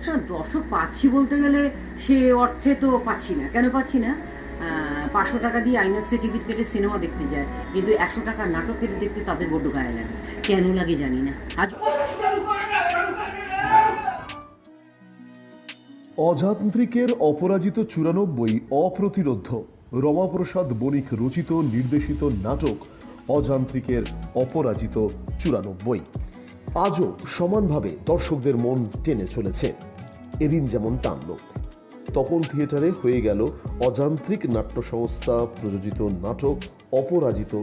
দর্শক দর্শক পাচ্ছি বলতে গেলে সে অর্থে তো পাচ্ছি না। কেন পাচ্ছি না? পাঁচশো টাকা দিয়ে আইনক্সে টিকিট কেটে সিনেমা দেখতে যায়, কিন্তু একশো টাকার নাটক কেটে দেখতে তাদের বড্ড গায়ে লাগে। কেন লাগে জানি না। আজ অযান্ত্রিকের অপরাজিত চুরানব্বই অপ্রতিরোধ। রমাপ্রসাদ বণিক রচিত, নির্দেশিত নাটক অযান্ত্রিকের অপরাজিত চুরানব্বই। আজও সমানভাবে দর্শকদের মন টেনে চলেছে। এদিন যেমন টানল তপন থিয়েটারে হয়ে গেল অযান্ত্রিক নাট্য সংস্থা প্রযোজিত নাটক অপরাজিত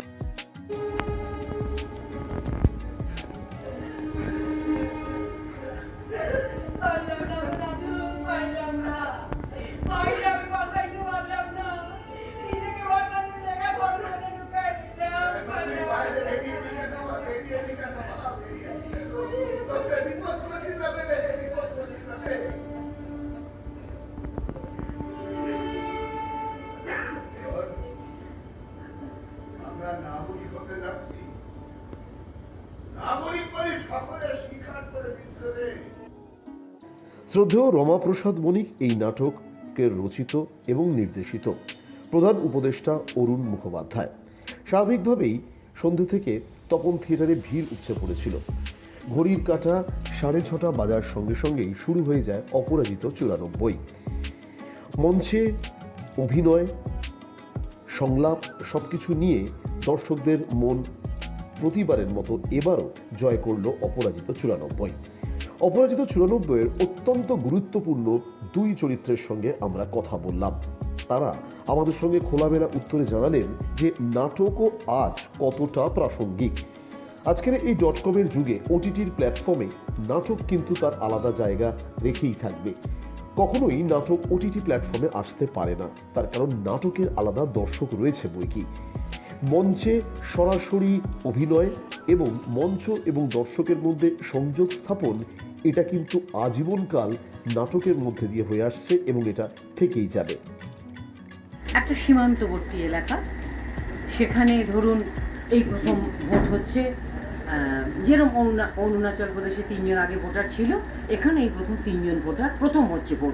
শ্রদ্ধেয় রমাপ্রসাদ বণিক এই নাটকের রচিত এবং নির্দেশিত। প্রধান উপদেষ্টা অরুণ মুখোপাধ্যায়। স্বাভাবিকভাবেই সন্ধে থেকে তপন থিয়েটারে ভিড় উপচে পড়েছিল। ঘড়ির কাটা সাড়ে ছটা বাজার সঙ্গে সঙ্গেই শুরু হয়ে যায় অপরাজিত চুরানব্বই। মঞ্চে অভিনয়, সংলাপ সবকিছু নিয়ে দর্শকদের মন প্রতিবারের মতো এবারও জয় করল অপরাজিত চুরানব্বই। অপরাজিত চুরানব্বইয়ের অত্যন্ত গুরুত্বপূর্ণ দুই চরিত্রের সঙ্গে আমরা কথা বললাম। তারা আমাদের সঙ্গে খোলামেলা উত্তরে জানালেন যে নাটকও আজ কতটা প্রাসঙ্গিক। আজকের এই ডট কমের যুগে ওটিটির প্ল্যাটফর্মে নাটক কিন্তু তার আলাদা জায়গা রেখেই থাকবে। কখনোই নাটক ওটিটি প্ল্যাটফর্মে আসতে পারে না। তার কারণ নাটকের আলাদা দর্শক রয়েছে বই কি। মঞ্চে সরাসরি অভিনয় এবং মঞ্চ এবং দর্শকের মধ্যে সংযোগ স্থাপন এটা কিন্তু আজীবনকাল নাটকের মধ্যে দিয়ে হয়ে আসছে এবং এটা থেকেই যাবে। একটা সীমান্তবর্তী এলাকা। সেখানে ধরুন এই প্রথম ভোট হচ্ছে যেরকম অরুণা- অরুণাচল প্রদেশে তিনজন আগে ভোটার ছিল, এখানে এই প্রথম তিনজন ভোটার প্রথম হচ্ছে ভোট।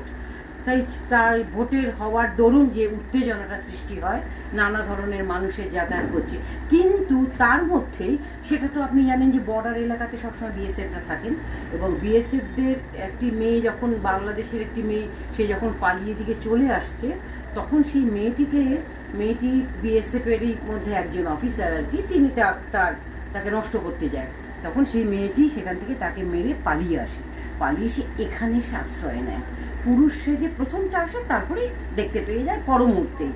তাই তার ভোটের হওয়ার দরুন যে উত্তেজনাটা সৃষ্টি হয়, নানা ধরনের মানুষের যাতায়াত করছে। কিন্তু তার মধ্যেই সেটা তো আপনি জানেন যে বর্ডার এলাকাতে সবসময় বিএসএফরা থাকেন এবং বিএসএফদের একটি মেয়ে যখন, বাংলাদেশের একটি মেয়ে, সে যখন পালিয়ে দিকে চলে আসছে, তখন সেই মেয়েটিকে, মেয়েটি বিএসএফেরই মধ্যে একজন অফিসার আর কি, তিনি তার, তাকে নষ্ট করতে যায়। তখন সেই মেয়েটি সেখান থেকে তাকে মেরে পালিয়ে আসে। পালিয়ে সে এখানে সে আশ্রয় নেয়। পুরুষ সে যে প্রথমটা আসে, তারপরেই দেখতে পেয়ে যায় পরমুহূর্তে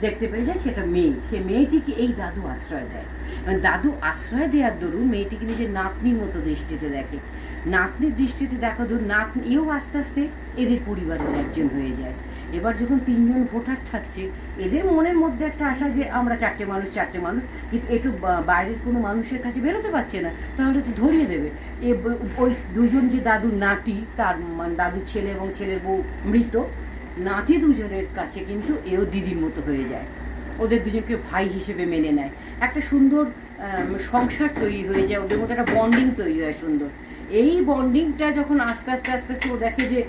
দেখতে পেয়ে যায় সেটা মেয়ে। সে মেয়েটিকে এই দাদু আশ্রয় দেয়। মানে দাদু আশ্রয় দেওয়ার দরুন মেয়েটিকে নিজের নাতনির মতো দৃষ্টিতে দেখে। নাতনির দৃষ্টিতে দেখো দূর নাতনি এও আস্তে আস্তে এদের পরিবারের একজন হয়ে যায়। এবার যখন তিনজন ভোটার থাকছে, এদের মনের মধ্যে একটা আশা যে আমরা চারটে মানুষ চারটে মানুষ, কিন্তু একটু বাইরের কোনো মানুষের কাছে বেরোতে পারছে না, তাহলে তো ধরিয়ে দেবে। এ ওই দুজন যে দাদুর নাতি, তার মানে দাদুর ছেলে এবং ছেলের বউ মৃত, নাতি দুজনের কাছে কিন্তু এও দিদির মতো হয়ে যায়। ওদের দুজনকে ভাই হিসেবে মেনে নেয়। একটা সুন্দর সংসার তৈরি হয়ে যায়, ওদের মধ্যে একটা বন্ডিং তৈরি হয় সুন্দর। এই বন্ডিংটা যখন আস্তে আস্তে আস্তে আস্তে ও দেখে যে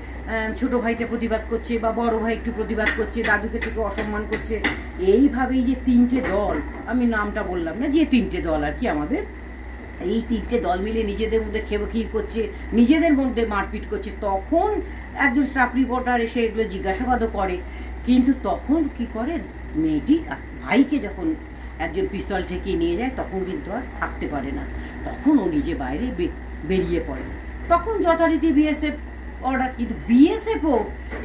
ছোট ভাইটা প্রতিবাদ করছে বা বড় ভাই একটু প্রতিবাদ করছে, দাদুকে থেকে অসম্মান করছে, এইভাবেই যে তিনটে দল, আমি নামটা বললাম না, যে তিনটে দল আর কি আমাদের, এই তিনটে দল মিলে নিজেদের মধ্যে খেবখির করছে, নিজেদের মধ্যে মারপিট করছে, তখন একজন স্টাফ রিপোর্টার এসে এগুলো জিজ্ঞাসাবাদও করে, কিন্তু তখন কি করে, মেয়েটি ভাইকে যখন একজন পিস্তল ঠেকিয়ে নিয়ে যায়, তখন কিন্তু আর থাকতে পারে না, তখন ও নিজে বাইরে বেরিয়ে পড়ে। তখন যথারীতি বিএসএফ অর্ডার কিন্তু বিএসএফও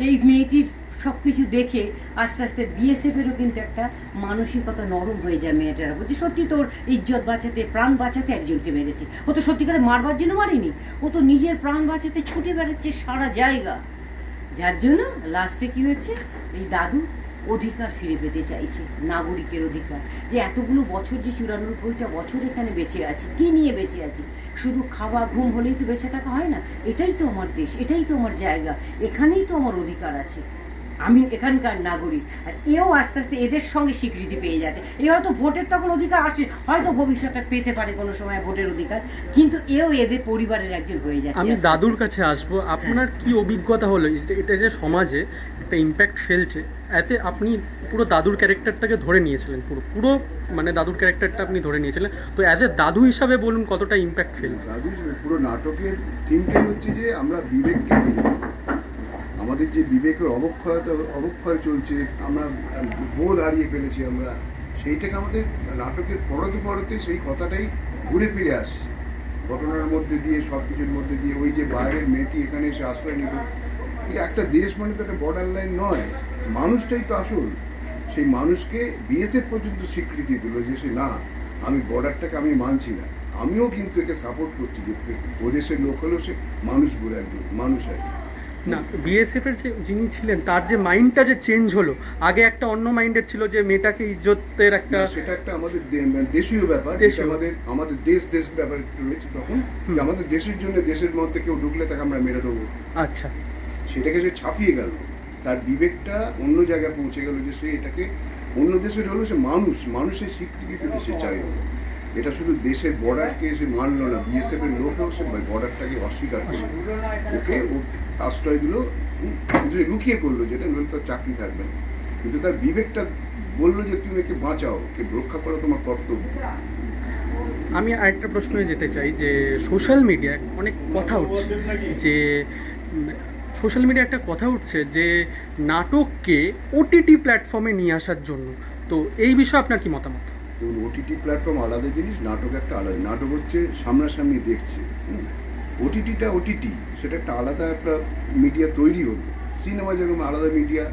এই মেয়েটির সব কিছু দেখে আস্তে আস্তে বিএসএফেরও কিন্তু একটা মানসিকতা নরম হয়ে যায় মেয়েটার। বলছি, সত্যি তোর ইজ্জত বাঁচাতে, প্রাণ বাঁচাতে একজনকে মেরেছে। ও তো সত্যিকারে মারবার জন্য মারিনি। ও তো নিজের প্রাণ বাঁচাতে ছুটে বেড়াচ্ছে সারা জায়গা। যার জন্য লাস্টে কি হয়েছে? এই দাদু অধিকার ফিরে পেতে চাইছে নাগরিকের অধিকার। যে এতগুলো বছর যে চুরানব্বইটা বছর এখানে বেঁচে আছে কি নিয়ে বেঁচে আছি? শুধু খাওয়া ঘুম হলেই তো বেঁচে থাকা হয় না? এটাই তো আমার দেশ এটাই তো আমার জায়গা এখানেই তো আমার অধিকার আছে। আমি এখানকার নাগরিক আর এও আস্তে আস্তে এদের সঙ্গে স্বীকৃতি পেয়ে যাচ্ছে। এ হয়তো ভোটের তখন অধিকার আসে হয়তো ভবিষ্যতে পেতে পারে কোনো সময় ভোটের অধিকার কিন্তু এও এদের পরিবারের একজন হয়ে যাচ্ছে আমি দাদুর কাছে আসব আপনার কি অভিজ্ঞতা হলো? এটা- এটা যে সমাজে একটা ইম্প্যাক্ট ফেলছে, এতে আপনি পুরো দাদুর ক্যারেক্টারটাকে ধরে নিয়েছিলেন, পুরো পুরো মানে দাদুর ক্যারেক্টারটা আপনি ধরে নিয়েছিলেন। তো অ্যাজ এ দাদু হিসাবে বলুন কতটা ইম্প্যাক্ট ফেল দাদু পুরো নাটকের থিমটাই হচ্ছে যে আমরা বিবেককে আমাদের যে বিবেকের অবক্ষয়তা অবক্ষয় চলছে, আমরা বোধ হারিয়ে ফেলেছি আমরা, সেইটাকে আমাদের নাটকের পড়তে পড়তে সেই কথাটাই ঘুরে ফিরে আসছে। ঘটনার মধ্যে দিয়ে সব কিছুর মধ্যে দিয়ে, ওই যে বাইরের মেয়েটি এখানে এসে আশ্রয় নিল একটা দেশ মানে তো একটা বর্ডার লাইন নয়? মানুষটাই তো আসল। সেই মানুষকে বিএসএফ পর্যন্ত স্বীকৃতি দিল যে সে না আমি বর্ডারটাকে আমি মানছি না। আমিও কিন্তু একে সাপোর্ট করছি যে ও দেশের লোক হলেও সে মানুষ বলে একজন মানুষ আর। না বিএসএফ এর যে যিনি ছিলেন তার যে মাইন্ডটা যে চেঞ্জ হলো আগে একটা অন্য মাইন্ডের ছিল যে মেয়েটাকে ইজ্জতের একটা সেটা একটা আমাদের মানে দেশীয় ব্যাপার। আমাদের আমাদের দেশ দেশ ব্যাপার একটু রয়েছে তখন। আমাদের দেশের জন্য দেশের মধ্যে কেউ ঢুকলে তাকে আমরা মেরে দেবো। আচ্ছা। সেটাকে সে ছাপিয়ে গেল। তার বিবেকটা অন্য জায়গায় পৌঁছে গেল যে সে এটাকে অন্য দেশের হলো সে মানুষ, মানুষের স্বীকৃতি দিতে সে চাইল এটা শুধু দেশের বর্ডারকে সে মানলো না বিএসএফ এর লোকও সে বর্ডারটাকে অস্বীকার করল ওকে ও আশ্রয় দিল সে লুকিয়ে করল যেটা নইলে তার চাকরি থাকবে না। কিন্তু তার বিবেকটা বলল যে, তুমি একে বাঁচাও ওকে রক্ষা করা তোমার কর্তব্য। আমি আরেকটা প্রশ্নে যেতে চাই যে, সোশ্যাল মিডিয়ায় অনেক কথা উঠছে যে সোশ্যাল মিডিয়া একটা কথা উঠছে যে নাটককে ওটিটি প্ল্যাটফর্মে নিয়ে আসার জন্য। তো এই বিষয়ে আপনার কি মতামত? ওটিটি প্ল্যাটফর্ম আলাদা জিনিস, নাটক একটা আলাদা। নাটক হচ্ছে সামনাসামনি দেখছে ওটিটিটা ওটিটি সেটা একটা আলাদা একটা মিডিয়া তৈরি হলো। সিনেমা যেরকম আলাদা মিডিয়া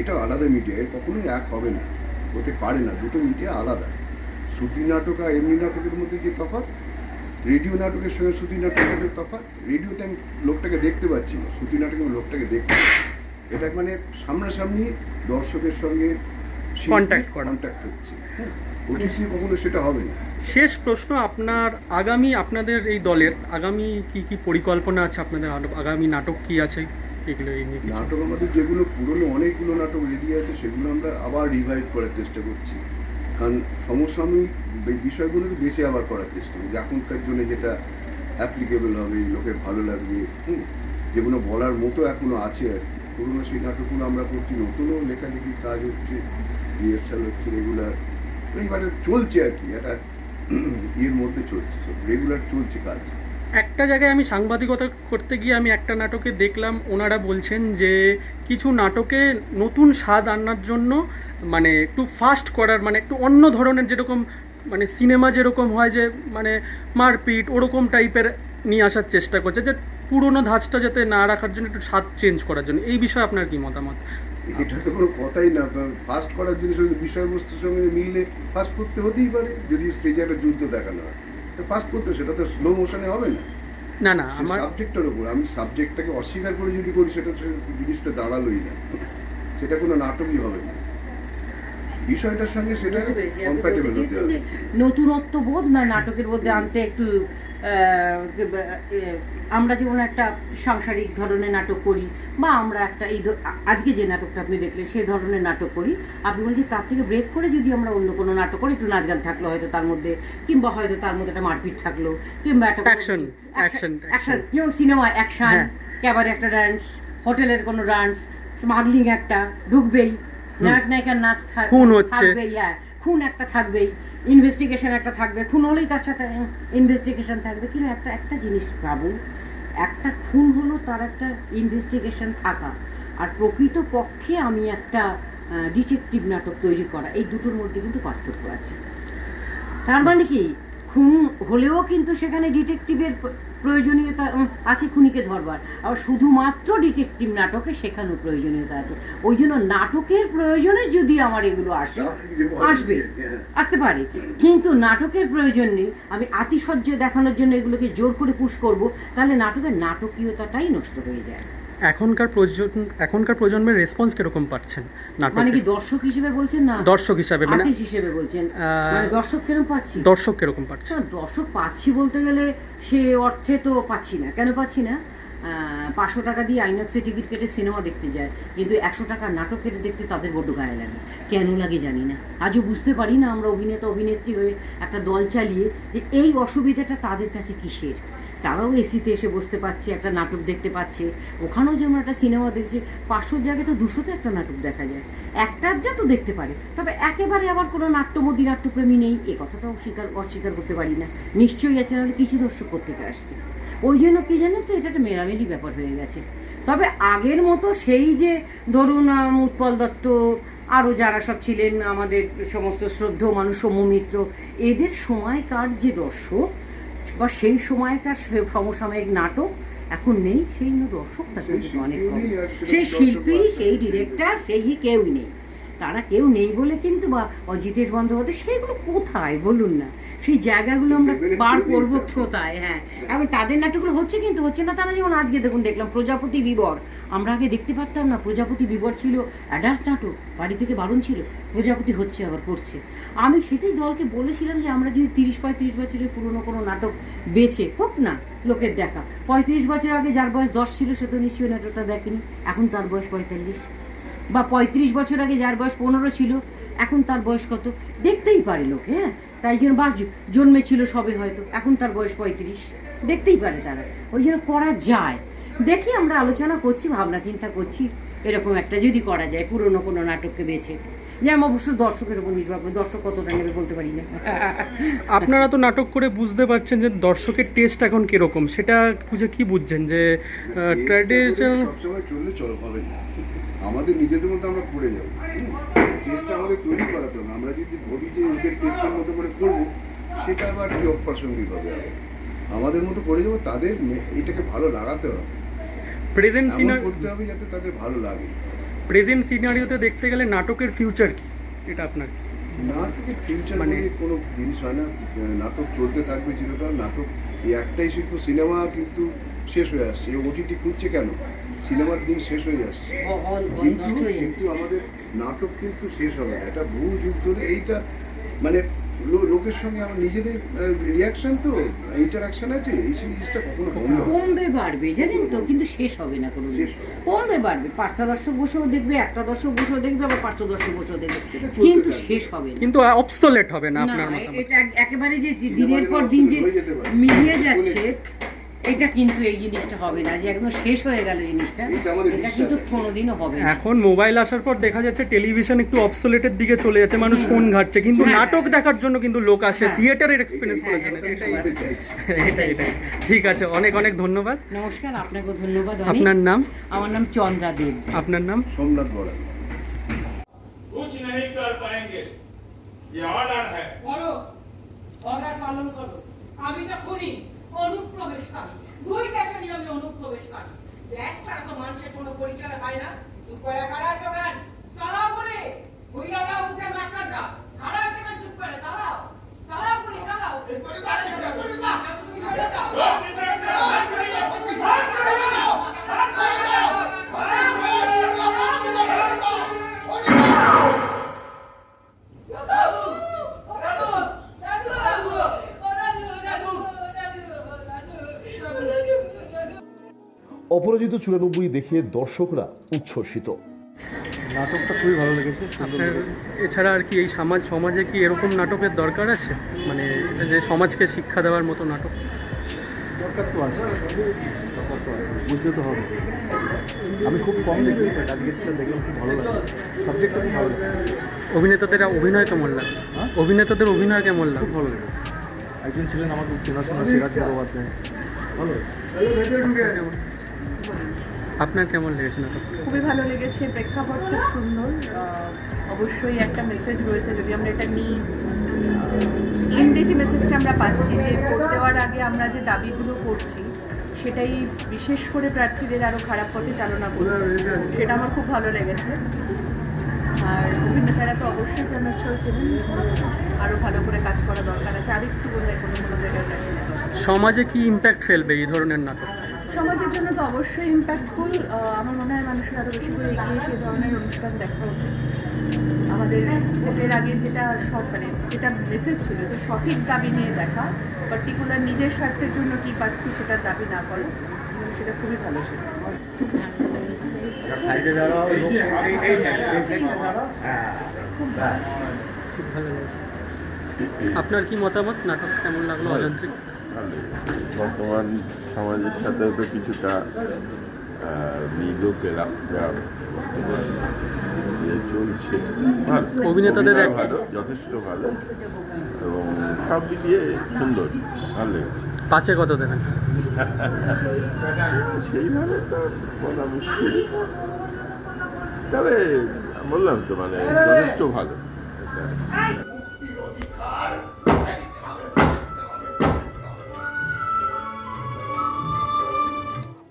এটা আলাদা মিডিয়া, এর কখনোই এক হবে না, হতে পারে না, দুটো মিডিয়া আলাদা। শ্রুতি নাটক আর এমনি নাটকের মধ্যে যে তফাৎ রেডিও নাটকের সঙ্গে শ্রুতি নাটকের তফাৎ রেডিওতে আমি লোকটাকে দেখতে পাচ্ছি না শ্রুতি নাটকে আমি লোকটাকে দেখতে পাচ্ছি এটা মানে সামনাসামনি দর্শকের সঙ্গে করা। কন্ট্যাক্ট হচ্ছে। ওটিসি কখনো সেটা হবে না। শেষ প্রশ্ন আপনার আগামী আপনাদের এই দলের আগামী কি কি পরিকল্পনা আছে? আপনাদের আগামী নাটক কি আছে? এগুলো নাটক আমাদের যেগুলো পুরনো অনেকগুলো নাটক রেডি আছে সেগুলো আমরা আবার রিভাইভ করার চেষ্টা করছি। কারণ সমসাময়িক বিষয়গুলোকে বেশি আবার করার চেষ্টা করি এখনকার জন্য যেটা অ্যাপ্লিকেবল হবে লোকের ভালো লাগবে হুম, যেগুলো বলার মতো এখনও আছে আর কি। পুরোনো সেই নাটকগুলো আমরা করছি নতুনও লেখালেখির কাজ হচ্ছে রিহার্সাল হচ্ছে রেগুলার এইবারে চলছে আর কি একটা ইয়ের মধ্যে চলছে। সব রেগুলার চলছে কাজ। একটা জায়গায় আমি সাংবাদিকতা করতে গিয়ে আমি একটা নাটকে দেখলাম, ওনারা বলছেন যে কিছু নাটকে নতুন স্বাদ আনার জন্য মানে একটু ফাস্ট করার মানে একটু অন্য ধরনের যেরকম মানে সিনেমা যেরকম হয় যে মানে মারপিট ওরকম টাইপের নিয়ে আসার চেষ্টা করছে, যে পুরোনো ধাঁচটা যাতে না রাখার জন্য একটু স্বাদ চেঞ্জ করার জন্য। এই বিষয়ে আপনার কি মতামত? এটা তো কোনো কথাই না ফাস্ট করার জিনিস বিষয়বস্তুর সঙ্গে মিললে ফাস্ট করতে হতেই পারে, যদি স্টেজে একটা যুদ্ধ দেখানো হয়। ফাস্ট করতে সেটা তো স্লো মোশনে হবে না। না না আমার সাবজেক্টের উপর আমি সাবজেক্টটাকে অস্বীকার করে যদি করি সেটা জিনিসটা দাঁড়ালোই না। সেটা কোনো নাটকই হবে না। বিষয়টার সঙ্গে সেটা কম্প্যাটেবল নতুনত্ব বোধ না নাটকের মধ্যে আনতে একটু আমরা যেমন একটা সাংসারিক ধরনের নাটক করি বা আমরা একটা এই আজকে যে নাটকটা আপনি দেখলেন সেই ধরনের নাটক করি আপনি বলছেন তার থেকে ব্রেক করে যদি আমরা অন্য কোনো নাটক করি একটু নাচ গান থাকল হয়তো তার মধ্যে কিংবা হয়তো তার মধ্যে একটা মারপিট থাকল কিংবা একটা action, অ্যাকশন যেমন সিনেমা অ্যাকশন। ক্যাবারে একটা ডান্স হোটেলের কোনো ডান্স স্মাগলিং একটা ঢুকবেই। নায়ক নায়িকার নাচ থাকবেই হ্যাঁ খুন একটা থাকবেই। ইনভেস্টিগেশন একটা থাকবে, খুন হলেই তার সাথে ইনভেস্টিগেশন থাকবে। কিন্তু একটা একটা জিনিস পাবো, একটা খুন হলো তার একটা ইনভেস্টিগেশন থাকা। আর প্রকৃত পক্ষে আমি একটা ডিটেকটিভ নাটক তৈরি করা, এই দুটোর মধ্যে কিন্তু পার্থক্য আছে। তার মানে কি? খুন হলেও কিন্তু সেখানে ডিটেকটিভের প্রয়োজনীয়তা আছে খুনিকে ধরবার। আবার শুধুমাত্র ডিটেকটিভ নাটকে শেখানোর প্রয়োজনীয়তা আছে। ওই জন্য নাটকের প্রয়োজনে যদি আমার এগুলো আসে, আসবে, আসতে পারে। কিন্তু নাটকের প্রয়োজন নেই আমি আতিশয্য দেখানোর জন্য এগুলোকে জোর করে পুশ করব, তাহলে নাটকের নাটকীয়তাটাই নষ্ট হয়ে যায়। এখনকার প্রজন্ম এখনকার প্রজন্মের রেসপন্স কীরকম পাচ্ছেন মানে কি দর্শক হিসেবে বলছেন না? দর্শক হিসাবে মানে আর্টিস্ট হিসেবে বলছেন। মানে দর্শক কেন পাচ্ছি? দর্শক কীরকম পাচ্ছে দর্শক পাচ্ছি বলতে গেলে সে অর্থে তো পাচ্ছি না। কেন পাচ্ছি না? পাঁচশো টাকা দিয়ে আইনক্সে টিকিট কেটে সিনেমা দেখতে যায় কিন্তু একশো টাকা নাটক কেটে দেখতে তাদের বড্ড গায়ে লাগে। কেন লাগে জানি না। আজও বুঝতে পারি না আমরা অভিনেতা অভিনেত্রী হয়ে একটা দল চালিয়ে যে এই অসুবিধাটা তাদের কাছে কিসের? তারাও এসিতে এসে বসতে পারছে, একটা নাটক দেখতে পাচ্ছে। ওখানেও যেমন একটা সিনেমা দেখছে পাঁচশো জায়গায় তো দুশোতে একটা নাটক দেখা যায়। একটা আধটা তো দেখতে পারে, তবে একেবারে আবার কোনো নাট্যমদী, নাট্যপ্রেমী নেই। এ কথাটাও স্বীকার অস্বীকার করতে পারি না। নিশ্চয়ই আছে, নাহলে কিছু দর্শক করতে আসছে। ওই জন্য কি জানেন তো, এটা একটা মেরামেরি ব্যাপার হয়ে গেছে। তবে আগের মতো সেই যে, ধরুন উৎপল দত্ত আরও যারা সব ছিলেন, আমাদের সমস্ত শ্রদ্ধ মানুষ সৌমিত্র এদের সময়কার যে দর্শক বা সেই সময়কার সমসাময়িক নাটক এখন নেই সেই জন্য দর্শক থাকে অনেক সেই শিল্পী সেই ডিরেক্টর সেই কেউ নেই। তারা কেউ নেই বলে কিন্তু বা অজিতেশ বন্দ্যোপাধ্যায় সেগুলো কোথায় বলুন না? সেই জায়গাগুলো আমরা পার করব। কোথায়? হ্যাঁ। এখন তাদের নাটকগুলো হচ্ছে কিন্তু হচ্ছে না তারা যেমন আজকে দেখুন দেখলাম প্রজাপতি বিবর। আমরা আগে দেখতে পারতাম না, প্রজাপতি বিবর ছিল অ্যাডাল্ট নাটক, বাড়ি থেকে বারণ ছিল, প্রজাপতি হচ্ছে আবার করছে। আমি সেটাই দলকে বলেছিলাম যে আমরা যদি তিরিশ পঁয়ত্রিশ বছরের পুরনো কোনো নাটক বেছে, হোক না, লোকের দেখা। পঁয়ত্রিশ বছর আগে যার বয়স দশ ছিল, সে তো নিশ্চয়ই নাটকটা দেখেনি, এখন তার বয়স পঁয়তাল্লিশ। বা পঁয়ত্রিশ বছর আগে যার বয়স পনেরো ছিল, এখন তার বয়স কত? দেখতেই পারে লোকে হ্যাঁ? তাই জন্য বা জন্মেছিল সবে হয়তো, এখন তার বয়স পঁয়ত্রিশ। দেখতেই পারে তারা। ওই জন্য করা যায়। দেখি আমরা আলোচনা করছি ভাবনা চিন্তা করছি এরকম একটা যদি করা যায় পুরনো কোনো নাটককে বেছে। যেমন অবশ্য দর্শকের উপর নির্ভর করে দর্শক কতটা নেবে বলতে পারি না। আপনারা তো নাটক করে বুঝতে পারছেন যে দর্শকের টেস্ট এখন কীরকম সেটা বুঝে কি বুঝছেন যে ট্র্যাডিশনাল সবসময় চললে চল হবে না। আমাদের নিজেদের মধ্যে আমরা পড়ে যাব। টেস্টটা আমাদের তৈরি করাতে হবে। আমরা যদি ভাবি যে ওদের টেস্টের মতো করে করব সেটা আবার কি অপ্রাসঙ্গিক হবে? আমাদের মতো করে যাব তাদের এটাকে ভালো লাগাতে হবে। প্রেজেন্ট সিনারি করতে হবে যাতে তাদের ভালো লাগে। প্রেজেন্ট সিনারিওতে দেখতে গেলে নাটকের ফিউচার কি? এটা আপনার নাটকের ফিউচার মানে- মানে কোনো জিনিস হয় না। নাটক চলতে থাকবে চিরকাল। নাটক এই একটাই শিল্প সিনেমা কিন্তু শেষ হয়ে আসছে। ওটিটি খুঁজছে কেন? সিনেমার দিন শেষ হয়ে যাচ্ছে। কিন্তু কিন্তু আমাদের নাটক কিন্তু শেষ হবে না। এটা বহু যুগ ধরে এইটা মানে লোকের সঙ্গে আমার নিজেদের রিয়াকশন তো ইন্টারাকশন আছে এই জিনিসটা কখনো বন্ধ হবে না। কমবে বাড়বে জানেন তো কিন্তু শেষ হবে না কোনো শেষ কমবে বাড়বে। পাঁচটা দর্শক বসেও দেখবে একটা দর্শক বসেও দেখবে আবার পাঁচটা দর্শক বসেও দেখবে। কিন্তু শেষ হবে না। কিন্তু অবসলেট হবে না আপনার মতামত। এটা একেবারে যে দিনের পর দিন যে। মিলিয়ে যাচ্ছে এটা কিন্তু এই জিনিসটা হবে না যে একদম শেষ হয়ে গেল জিনিসটা এটা আমাদের এটা বিশ্বাস কিন্তু আছে। কোনোদিনও হবে না এখন মোবাইল আসার পর দেখা যাচ্ছে টেলিভিশন একটু অবসলেটের দিকে চলে যাচ্ছে মানুষ ফোন ঘাটছে কিন্তু হ্যাঁ। নাটক দেখার জন্য কিন্তু লোক আসে হ্যাঁ। থিয়েটারের এক্সপিরিয়েন্স হ্যাঁ, করার জন্য একদম এটাই বলতে চাইছি এটাই এটাই ঠিক আছে অনেক অনেক ধন্যবাদ নমস্কার আপনাকে ধন্যবাদ অনেক। আপনার নাম আমার নাম চন্দ্রা দেব আপনার নাম সোমনাথ বড়া कुछ नहीं कर पाएंगे ये ऑर्डर है করো অর্ডার পালন করো আমি তো খুনি অনুপ্রবেশকারী। দুই দেশে নিয়মে অনুপ্রবেশকারী। দেশ ছাড়া তো মানুষের কোনো পরিচয় হয় না। চুপ করে কারা কেন? চালাও বলে হইরা দাও মুখে মাস্টার দাও চুপ করে চালাও। চালাও বলে চালাও। তুমি সরে যাও। অপরাজিত চুরানব্বই দেখে দর্শকরা উচ্ছ্বসিত। নাটকটা খুবই ভালো লেগেছে আপনার এছাড়া আর কি এই সমাজ সমাজে কি এরকম নাটকের দরকার আছে? মানে যে সমাজকে শিক্ষা দেওয়ার মতো নাটক। দরকার তো আছে দরকার তো আছে বুঝতে তো হবে। আমি খুব কম দেখি বাট দেখলাম খুব ভালো লাগে সাবজেক্টটা খুব ভালো লাগে অভিনেতাদের অভিনয় কেমন লাগে হ্যাঁ? অভিনেতাদের অভিনয় কেমন লাগে খুব ভালো লেগেছে। একজন ছিলেন আমার খুব চেনাশোনা সিরাজ বড়োয়াতে ভালো লেগেছে। আপনার কেমন লেগেছে নাটক খুবই ভালো লেগেছে প্রেক্ষাপট খুব সুন্দর। অবশ্যই একটা মেসেজ রয়েছে যদি আমরা এটা নিই ইংরেজি মেসেজটা আমরা পাচ্ছি যে ভোট দেওয়ার আগে আমরা যে দাবিগুলো করছি সেটাই বিশেষ করে প্রার্থীদের আরও খারাপ পথে চালনা করছে। সেটা আমার খুব ভালো লেগেছে। আর অভিনেতারা তো অবশ্যই প্রণোদ চলছিলেন আরও ভালো করে কাজ করা দরকার আছে। আরেকটু বোধ হয় কোনো কোনো জায়গায় সমাজে কি ইম্প্যাক্ট ফেলবে এই ধরনের নাটক? সমাজের জন্য তো অবশ্যই ইম্প্যাক্টফুল আমার মনে হয় মানুষের আরও বেশি করে এগিয়ে সেই ধরনের অনুষ্ঠান দেখা উচিত। আমাদের ভোটের আগে যেটা সব মানে যেটা মেসেজ ছিল যে সঠিক দাবি নিয়ে দেখা পার্টিকুলার নিজের স্বার্থের জন্য কি পাচ্ছি সেটার দাবি না করো সেটা খুবই ভালো ছিল। খুব ভালো আপনার কি মতামত? নাটক কেমন লাগল? অযান্ত্রিক। বর্তমান সমাজের সাথে তো কিছুটা মিলও পেলাম যা বর্তমান চলছে। অভিনেতাদের ভালো যথেষ্ট ভালো এবং সব দিয়ে সুন্দর ভালো লেগেছে। পাঁচে কত দেবেন? সেইভাবে তো বলা মুশকিল। তবে বললাম তো মানে যথেষ্ট ভালো।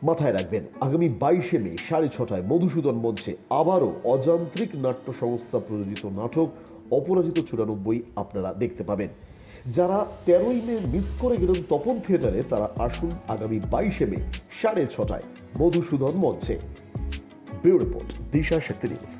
মাথায় রাখবেন, আগামী বাইশে মে সাড়ে ছটায় মধুসূদন মঞ্চে আবারও অযান্ত্রিক নাট্য সংস্থা প্রযোজিত নাটক অপরাজিত চুরানব্বই আপনারা দেখতে পাবেন। যারা তেরোই মে মিস করে গেলেন তপন থিয়েটারে, তারা আসুন আগামী বাইশে মে সাড়ে ছটায় মধুসূদন মঞ্চে। Bureau report, Disha Shakti news.